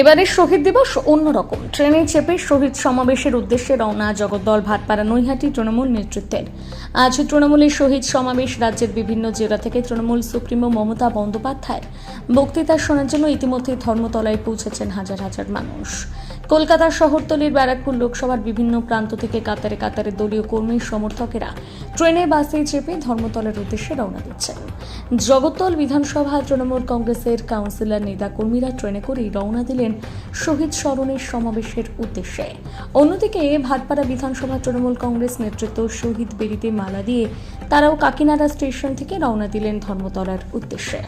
এবারে শহীদ দিবস অন্যরকম। ট্রেনে চেপে শহীদ সমাবেশের উদ্দেশ্যে রওনা জগদ্দল ভাটপাড়া নৈহাটি তৃণমূল নেতৃত্বের। আজ তৃণমূলের শহীদ সমাবেশ রাজ্যের বিভিন্ন জেলা থেকে তৃণমূল সুপ্রিমো মমতা বন্দ্যোপাধ্যায়ের বক্তৃতা শোনার জন্য ইতিমধ্যে ধর্মতলায় পৌঁছেছেন হাজার হাজার মানুষ। কলকাতার শহরতলির ব্যারাকপুর লোকসভার বিভিন্ন প্রান্ত থেকে কাতারে কাতারে দলীয় কর্মী সমর্থকেরা ট্রেনে, বাসে চেপে ধর্মতলার উদ্দেশ্যে রওনা দিচ্ছেন জগতল বিধানসভা, তৃণমূল কংগ্রেসের কাউন্সিলর নেতাকর্মীরা ট্রেনে করেই রওনা দিলেন শহীদ স্মরণের সমাবেশের উদ্দেশ্যে। অন্যদিকে ভাটপাড়া বিধানসভা, তৃণমূল কংগ্রেস নেতৃত্ব শহীদ বেরিতে মালা দিয়ে তারাও কাকিনাড়া স্টেশন থেকে রওনা দিলেন ধর্মতলার উদ্দেশ্যে।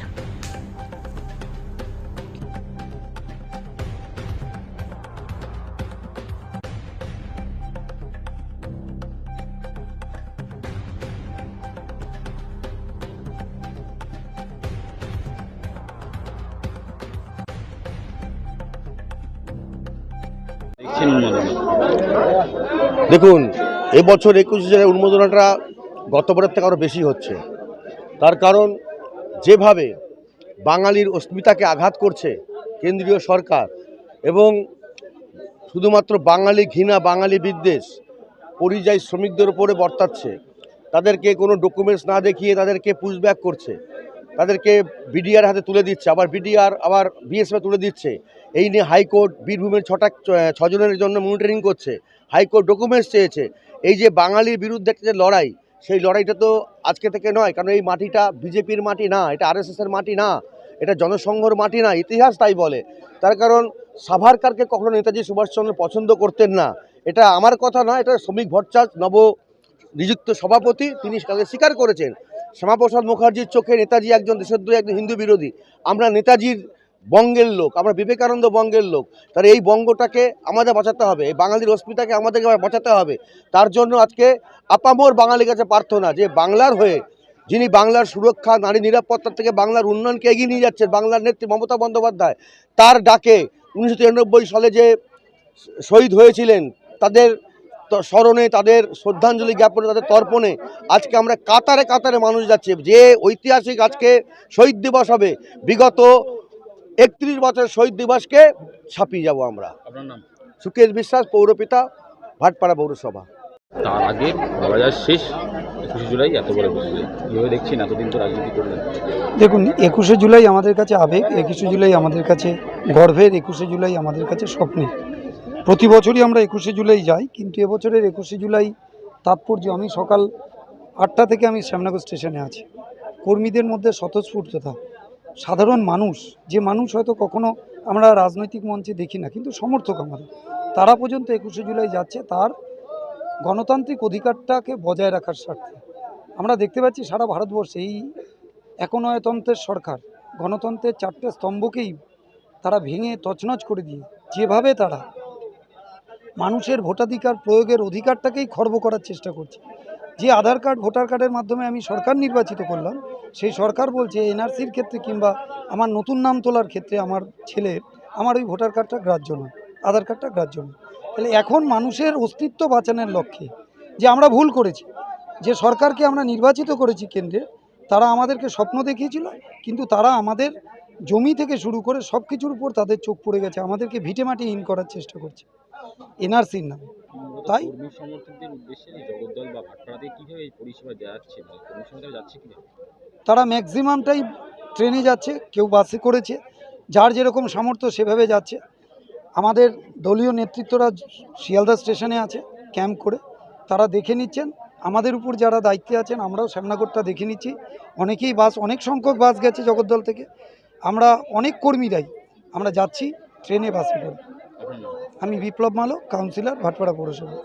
দেখুন এবছর একুশে জেলার উন্মোদনাটা গতবারের থেকে আরও বেশি হচ্ছে। তার কারণ, যেভাবে বাঙালির অস্মিতাকে আঘাত করছে কেন্দ্রীয় সরকার এবং শুধুমাত্র বাঙালি ঘৃণা, বাঙালি বিদ্বেষ, পরিযায়ী শ্রমিকদের উপরে বর্তাচ্ছে, তাদেরকে কোনো ডকুমেন্টস না দেখিয়ে তাদেরকে পুশব্যাক করছে তাদেরকে বিডিআর হাতে তুলে দিচ্ছে, আবার বিডিআর, আবার বিএসএফে তুলে দিচ্ছে। এই নিয়ে হাইকোর্ট বীরভূমের ছটা, ছজনের জন্য মনিটরিং করছে। হাইকোর্ট ডকুমেন্টস চেয়েছে। এই যে বাঙালির বিরুদ্ধে একটা যে লড়াই, সেই লড়াইটা তো আজকে থেকে নয়, কারণ এই মাটিটা বিজেপির মাটি না, এটা আরএসএসের মাটি না, এটা জনসংঘর মাটি না, ইতিহাস তাই বলে। তার কারণ সাভারকারকে কখনো নেতাজি সুভাষচন্দ্র পছন্দ করতেন না। এটা আমার কথা নয়, এটা শ্রমিক ভট্টাচার্য নব নিযুক্ত সভাপতি, তিনি তাদের স্বীকার করেছেন। শ্যামাপ্রসাদ মুখার্জির চোখে নেতাজি একজন দেশদ্রোহী, একজন হিন্দু বিরোধী। আমরা নেতাজির বঙ্গের লোক, আমরা বিবেকানন্দ বঙ্গের লোক। তার এই বঙ্গটাকে আমাদের বাঁচাতে হবে, এই বাঙালির অস্মিতাকে আমাদেরকে বাঁচাতে হবে। তার জন্য আজকে আপামোর বাঙালির কাছে প্রার্থনা যে বাংলার হয়ে, যিনি বাংলার সুরক্ষা, নারী নিরাপত্তা থেকে বাংলার উন্নয়নকে এগিয়ে নিয়ে যাচ্ছেন, বাংলার নেত্রী মমতা বন্দ্যোপাধ্যায়, তার ডাকে উনিশশো তিরানব্বই সালে যে শহীদ হয়েছিলেন, তাদের স্মরণে তাদের শ্রদ্ধাঞ্জলি জ্ঞাপনে তাদের তর্পণে আজকে আমরা কাতারে কাতারে মানুষ যাচ্ছে। যে ঐতিহাসিক আজকে শহীদ দিবস হবে বিগত একত্রিশ বছর শহীদ দিবসকে ছাপিয়ে যাব আমরা। সুকেশ বিশ্বাস পৌরপিতা ভাটপাড়া পৌরসভা। তার আগে বাজার শেষ একুশে জুলাই এত বড় কীভাবে দেখছেন এতদিন তো রাজনীতি করলেন? দেখুন একুশে জুলাই আমাদের কাছে আবেগ একুশে জুলাই আমাদের কাছে গর্বের একুশে জুলাই আমাদের কাছে স্বপ্নের। প্রতি বছরই আমরা একুশে জুলাই যাই, কিন্তু এবছরের একুশে জুলাই তাৎপর্য আমি সকাল আটটা থেকে আমি শ্যামনগর স্টেশনে আছি। কর্মীদের মধ্যে স্বতঃস্ফূর্ততা। সাধারণ মানুষ, যে মানুষ হয়তো কখনো আমরা রাজনৈতিক মঞ্চে দেখি না, কিন্তু সমর্থক আমাদের। তারা পর্যন্ত একুশে জুলাই যাচ্ছে, তার গণতান্ত্রিক অধিকারটাকে বজায় রাখার স্বার্থে। আমরা দেখতে পাচ্ছি সারা ভারতবর্ষে এই একনয়তন্ত্রের সরকার, গণতন্ত্রের চারটে স্তম্ভকেই তারা ভেঙে তছনছ করে দিয়ে, যেভাবে তারা মানুষের ভোটাধিকার প্রয়োগের অধিকারটাকেই খর্ব করার চেষ্টা করছে। যে আধার কার্ড, ভোটার কার্ডের মাধ্যমে আমি সরকার নির্বাচিত করলাম, সেই সরকার বলছে এনআরসির ক্ষেত্রে কিংবা আমার নতুন নাম তোলার ক্ষেত্রে আমার ছেলের আমার ওই ভোটার কার্ডটা গ্রাহ্য নয়, আধার কার্ডটা গ্রাহ্য নয়। তাহলে এখন মানুষের অস্তিত্ব বাঁচানোর লক্ষ্যে যে আমরা ভুল করেছি, যে সরকারকে আমরা নির্বাচিত করেছি কেন্দ্রে, তারা আমাদেরকে স্বপ্ন দেখিয়েছিল, কিন্তু তারা আমাদের জমি থেকে শুরু করে সব কিছুর উপর তাদের চোখ পড়ে গেছে। আমাদেরকে ভিটেমাটি ইন করার চেষ্টা করছে। এনআরসির নাম। তাই? তারা ম্যাক্সিমামটাই ট্রেনে যাচ্ছে কেউ বাসে করেছে। যার যেরকম সামর্থ্য সেভাবে যাচ্ছে। আমাদের দলীয় নেতৃত্বরা শিয়ালদা স্টেশনে আছে ক্যাম্প করে। তারা দেখে নিচ্ছেন। আমাদের উপর যারা দায়িত্বে আছেন আমরাও শ্যামনগরটা দেখে নিচ্ছি। অনেকেই বাস অনেক সংখ্যক বাস গেছে জগদ্দল থেকে। আমরা অনেক কর্মীরাই আমরা যাচ্ছি ট্রেনে বাসে করে। আমি বিপ্লব মালো কাউন্সিলর ভাটপাড়া পৌরসভা।